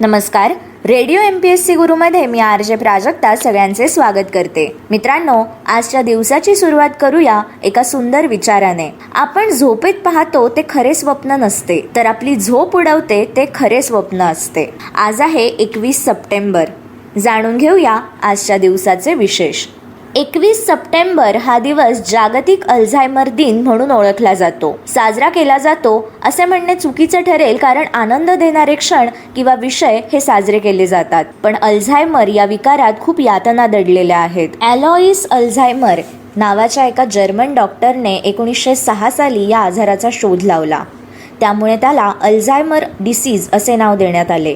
नमस्कार. Radio M P S C गुरुमध्ये मी R J Prajakta सगळ्यांचे स्वागत करते. मित्रांनो आजच्या दिवसाची सुरुवात करूया एका सुंदर विचाराने. आपण झोपेत पाहतो ते खरे स्वप्न नसते. तर आपली झोप उडवते ते खरे स्वप्न असते. आज आहे एकवीस सप्टेंबर. जाणून घेऊया आजच्या दिवसाचे विशेष. एकवीस सप्टेंबर हा दिवस जागतिक अल्झायमर दिन म्हणून ओळखला जातो. साजरा केला जातो असे म्हणणे चुकीचे ठरेल कारण आनंद देणारे क्षण किंवा विषय हे साजरे केले जातात. पण अल्झायमर या विकारात खूप यातना दडलेल्या आहेत. ॲलॉईस अल्झायमर नावाच्या एका जर्मन डॉक्टरने एकोणीसशे सहा साली या आजाराचा शोध लावला. त्यामुळे त्याला अल्झायमर डिसीज असे नाव देण्यात आले.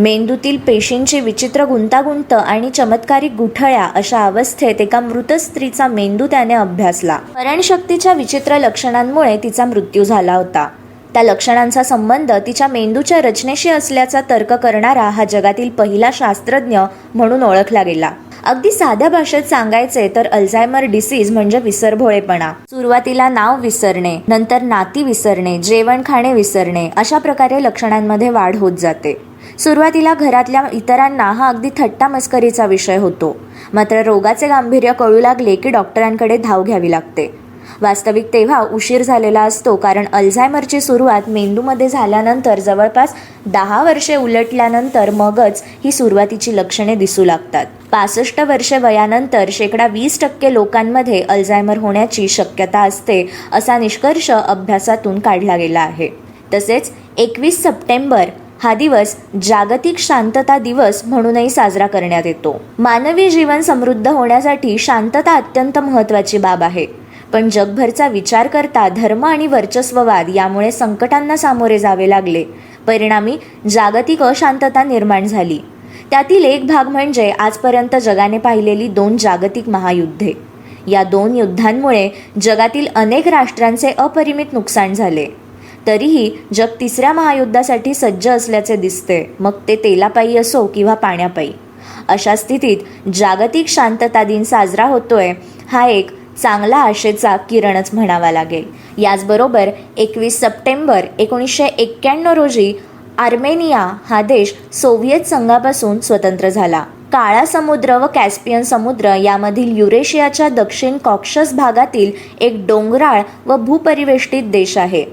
मेंदूतील पेशींची विचित्र गुंतागुंत आणि चमत्कारिक गुठळ्या अशा अवस्थेत एका मृत स्त्रीचा मेंदू त्याने अभ्यासला. मरणशक्तीच्या विचित्र लक्षणांमुळे तिचा मृत्यू झाला होता. त्या लक्षणांचा संबंध तिच्या मेंदूच्या रचनेशी असल्याचा तर्क करणारा हा जगातील पहिला शास्त्रज्ञ म्हणून ओळखला गेला. अगदी साध्या भाषेत सांगायचे तर अल्झायमर डिसीज म्हणजे विसरभोळेपणा. सुरुवातीला नाव विसरणे नंतर नाती विसरणे जेवण खाणे विसरणे अशा प्रकारे लक्षणांमध्ये वाढ होत जाते. सुरुवातीला घरातल्या इतरांना हा अगदी थट्टा मस्करीचा विषय होतो. मात्र रोगाचे गांभीर्य कळू लागले की डॉक्टरांकडे धाव घ्यावी लागते. वास्तविक तेव्हा उशीर झालेला असतो कारण अल्झायमरची सुरुवात मेंदूमध्ये झाल्यानंतर जवळपास दहा वर्षे उलटल्यानंतर मगच ही सुरुवातीची लक्षणे दिसू लागतात. पासष्ट वर्षे वयानंतर शेकडा वीस टक्के लोकांमध्ये अल्झायमर होण्याची शक्यता असते असा निष्कर्ष अभ्यासातून काढला गेला आहे. तसेच एकवीस सप्टेंबर हा दिवस जागतिक शांतता दिवस म्हणूनही साजरा करण्यात येतो. मानवी जीवन समृद्ध होण्यासाठी शांतता अत्यंत महत्त्वाची बाब आहे. पण जगभरचा विचार करता धर्म आणि वर्चस्ववाद यामुळे संकटांना सामोरे जावे लागले. परिणामी जागतिक अशांतता निर्माण झाली. त्यातील एक भाग म्हणजे आजपर्यंत जगाने पाहिलेली दोन जागतिक महायुद्धे. या दोन युद्धांमुळे जगातील अनेक राष्ट्रांचे अपरिमित नुकसान झाले. तरीही जग तिसऱ्या महायुद्धासाठी सज्ज असल्याचे दिसते. मग ते तेलापायी असो किंवा पाण्यापायी. अशा स्थितीत जागतिक शांतता दिन साजरा होतोय हा एक चांगला आशेचा किरणच म्हणावा लागेल. याचबरोबर एकवीस सप्टेंबर एकोणीसशे एक्क्याण्णव रोजी आर्मेनिया हा देश सोव्हिएत संघापासून स्वतंत्र झाला. काळा समुद्र व कॅस्पियन समुद्र यामधील युरेशियाच्या दक्षिण कॉक्शस भागातील एक डोंगराळ व भूपरिवेष्टित देश आहे.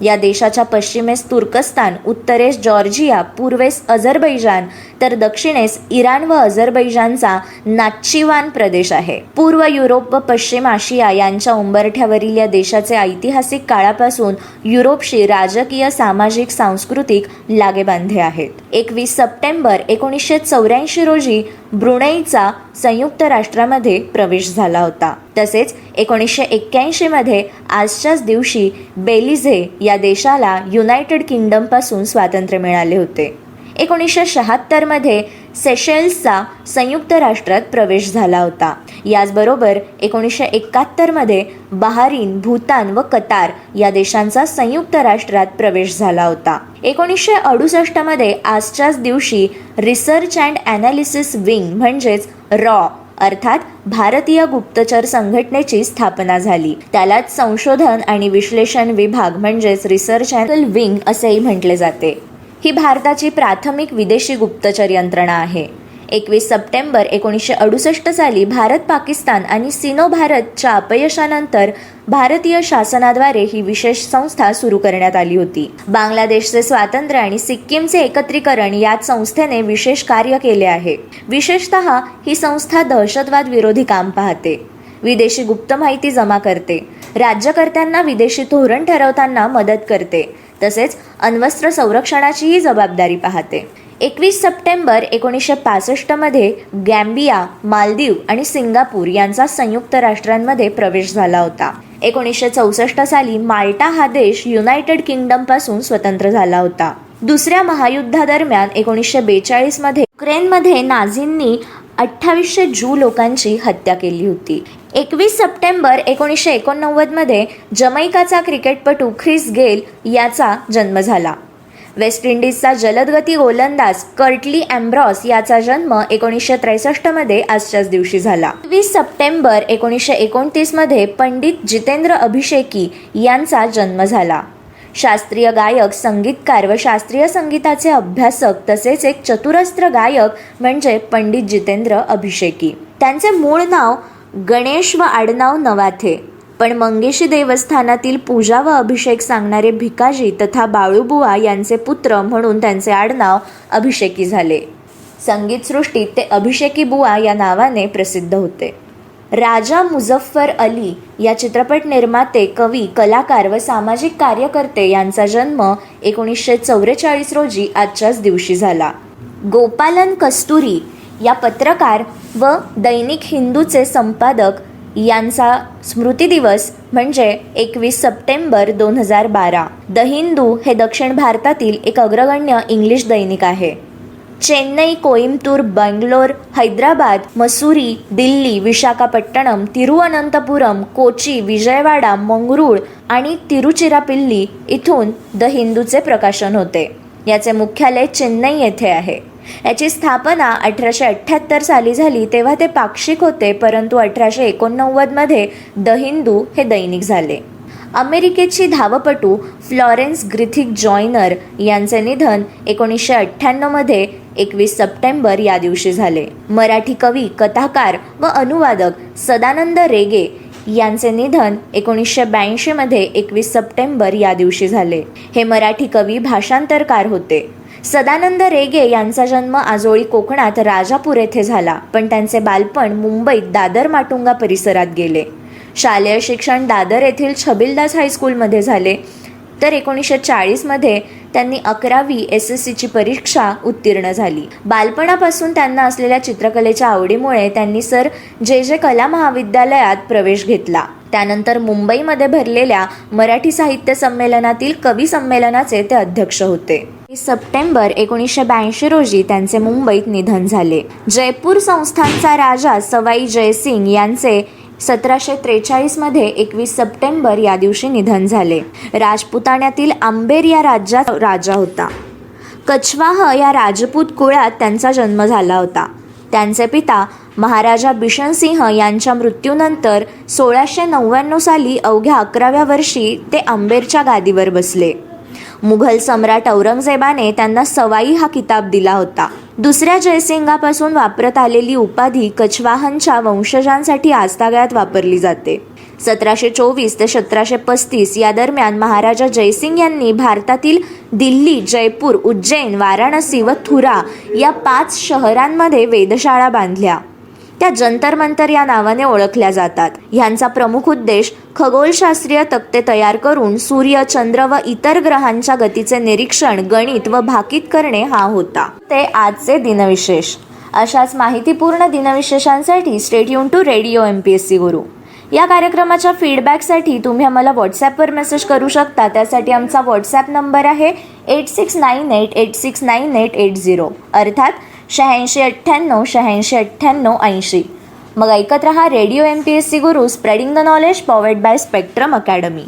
या देशाच्या पश्चिमेस तुर्कस्तान उत्तरेस जॉर्जिया पूर्वेस अझरबैजान तर दक्षिणेस इराण व अझरबैजानचा नाच्चिवान प्रदेश आहे. पूर्व युरोप व पश्चिम आशिया यांच्या उंबरठ्यावरील या देशाचे ऐतिहासिक काळापासून युरोपशी राजकीय सामाजिक सांस्कृतिक लागेबांधे आहेत. एकवीस सप्टेंबर एकोणीसशे चौऱ्याऐंशी रोजी ब्रुणईचा संयुक्त राष्ट्रामध्ये प्रवेश झाला होता. तसेच एकोणीसशे एक्क्याऐंशीमध्ये आजच्याच दिवशी बेलिझे या देशाला युनायटेड किंगडमपासून स्वातंत्र्य मिळाले होते. एकोणीसशे शहात्तरमध्ये सेशेल्सचा संयुक्त राष्ट्रात प्रवेश झाला होता. याचबरोबर एकोणीसशे एकाहत्तरमध्ये बहारीन भूतान व कतार या देशांचा संयुक्त राष्ट्रात प्रवेश झाला होता. एकोणीसशे अडुसष्टमध्ये आजच्याच दिवशी रिसर्च अँड ॲनालिसिस विंग म्हणजेच रॉ अर्थात भारतीय गुप्तचर संघटनेची स्थापना झाली. त्यालाच संशोधन आणि विश्लेषण विभाग म्हणजेच रिसर्च अँड विंग असेही म्हटले जाते. ही भारताची प्राथमिक विदेशी गुप्तचर यंत्रणा आहे. एकवीस सप्टेंबर एकोणीसशे अडुसष्ट साली भारत पाकिस्तान आणि सिनो भारतच्या अपयशानंतर भारतीय शासनाद्वारे ही विशेष संस्था सुरू करण्यात आली होती. बांगलादेशचे स्वातंत्र्य आणि सिक्कीमचे एकत्रीकरण यात संस्थेने विशेष कार्य केले आहे. विशेषत ही संस्था दहशतवाद विरोधी काम पाहते. विदेशी गुप्त माहिती जमा करते. राज्यकर्त्यांना विदेशी धोरण ठरवताना मदत करते. तसेच अण्वस्त्र संरक्षणाचीही जबाबदारी पाहते. एकवीस सप्टेंबर एकोणीसशे पासष्टमध्ये गॅम्बिया मालदीव आणि सिंगापूर यांचा संयुक्त राष्ट्रांमध्ये प्रवेश झाला होता. एकोणीसशे चौसष्ट साली माल्टा हा देश युनायटेड किंगडमपासून स्वतंत्र झाला होता. दुसऱ्या महायुद्धादरम्यान एकोणीसशे बेचाळीसमध्ये युक्रेनमध्ये नाझींनी अठ्ठावीसशे जू लोकांची हत्या केली होती. एकवीस सप्टेंबर एकोणीसशे एकोणनव्वदमध्ये जमैकाचा क्रिकेटपटू ख्रिस गेल याचा जन्म झाला. वेस्ट इंडिजचा जलदगती गोलंदाज कर्टली अँब्रॉस याचा जन्म एकोणीसशे त्रेसष्टमध्ये आजच्याच दिवशी झाला. वीस सप्टेंबर एकोणीसशे एकोणतीसमध्ये पंडित जितेंद्र अभिषेकी यांचा जन्म झाला. शास्त्रीय गायक संगीतकार व शास्त्रीय संगीताचे अभ्यासक तसेच एक चतुरस्त्र गायक म्हणजे पंडित जितेंद्र अभिषेकी. त्यांचे मूळ नाव गणेश व आडनाव नवाथे. पण मंगेशी देवस्थानातील पूजा व अभिषेक सांगणारे भिकाजी तथा बाळूबुवा यांचे पुत्र म्हणून त्यांचे आडनाव अभिषेकी झाले. संगीतसृष्टीत ते अभिषेकी बुवा या नावाने प्रसिद्ध होते. राजा मुझफ्फर अली या चित्रपट निर्माते कवी कलाकार व सामाजिक कार्यकर्ते यांचा जन्म एकोणीसशे चौवेचाळीस रोजी आजच्याच दिवशी झाला. गोपालन कस्तुरी या पत्रकार व दैनिक हिंदूचे संपादक यांचा स्मृती दिवस म्हणजे एकवीस सप्टेंबर दोन हजार बारा. द हिंदू हे दक्षिण भारतातील एक अग्रगण्य इंग्लिश दैनिक आहे. चेन्नई कोईमतूर बंगलोर हैदराबाद मसुरी दिल्ली विशाखापट्टणम तिरुअनंतपुरम कोची विजयवाडा मंगरूळ आणि तिरुचिरापिल्ली इथून द हिंदूचे प्रकाशन होते. याचे मुख्यालय चेन्नई येथे आहे. याची स्थापना अठराशे अठ्ठ्याहत्तर साली झाली तेव्हा ते पाक्षिक होते परंतु अठराशे एकोणनव्वदमध्ये द हिंदू हे दैनिक झाले. अमेरिकेची धावपटू फ्लॉरेन्स ग्रिथिक जॉयनर यांचे निधन एकोणीसशे अठ्ठ्याण्णवमध्ये एकवीस सप्टेंबर या दिवशी झाले. मराठी कवी कथाकार व अनुवादक सदानंद रेगे यांचे निधन एकोणीसशे ब्याऐंशीमध्ये एकवीस सप्टेंबर या दिवशी झाले. हे मराठी कवी भाषांतरकार होते. सदानंद रेगे यांचा जन्म आजोळी कोकणात राजापूर येथे झाला पण त्यांचे बालपण मुंबईत दादर माटुंगा परिसरात गेले. शालेय शिक्षण दादर येथील छबिलदास हायस्कूलमध्ये झाले. तर एकोणीसशे चाळीसमध्ये त्यांनी अकरावी एस एस सीची परीक्षा उत्तीर्ण झाली. बालपणापासून त्यांना असलेल्या चित्रकलेच्या आवडीमुळे त्यांनी सर जे जे कला महाविद्यालयात प्रवेश घेतला. त्यानंतर मुंबईमध्ये भरलेल्या मराठी साहित्य संमेलनातील कवी संमेलनाचे ते अध्यक्ष होते. सप्टेंबर एकोणीसशे ब्याऐंशी रोजी त्यांचे मुंबईत निधन झाले. जयपूर संस्थानचा राजा सवाई जयसिंग यांचे सतराशे त्रेचाळीसमध्ये एकवीस सप्टेंबर या दिवशी निधन झाले. राजपुताण्यातील आंबेर या राज्यात राजा होता. कछवाह या राजपूत कुळात त्यांचा जन्म झाला होता. त्यांचे पिता महाराजा बिशनसिंह यांच्या मृत्यूनंतर सोळाशे नव्याण्णव साली अवघ्या अकराव्या वर्षी ते आंबेरच्या गादीवर बसले. मुघल सम्राट औरंगजेबाने त्यांना सवाई हा किताब दिला होता. दुसऱ्या जयसिंगापासून वापरत आलेली उपाधी कछवाहनच्या वंशजांसाठी आजतागायत वापरली जाते. सतराशे चोवीस ते सतराशे पस्तीस या दरम्यान महाराजा जयसिंग यांनी भारतातील दिल्ली जयपूर उज्जैन वाराणसी व थुरा या पाच शहरांमध्ये वेधशाळा बांधल्या. त्या जंतर मंतर या नावाने ओळखल्या जातात. ह्यांचा प्रमुख उद्देश खगोलशास्त्रीय तक्ते तयार करून सूर्य चंद्र व इतर ग्रहांच्या गतीचे निरीक्षण गणित व भाकीत करणे हा होता. ते आजचे दिनविशेष. अशाच माहितीपूर्ण दिनविशेषांसाठी stay युन to radio M P S C Guru. या कार्यक्रमाच्या फीडबॅकसाठी तुम्ही आम्हाला व्हॉट्सॲपवर मेसेज करू शकता. त्यासाठी आमचा व्हॉट्सॲप नंबर आहे eight six nine eight eight six nine eight eight zero अर्थात शहाऐंशी अठ्ठ्याण्णव शहाऐंशी अठ्ठ्याण्णव ऐंशी. मग ऐकत रहा radio M P S C Guru spreading the knowledge powered by Spectrum Academy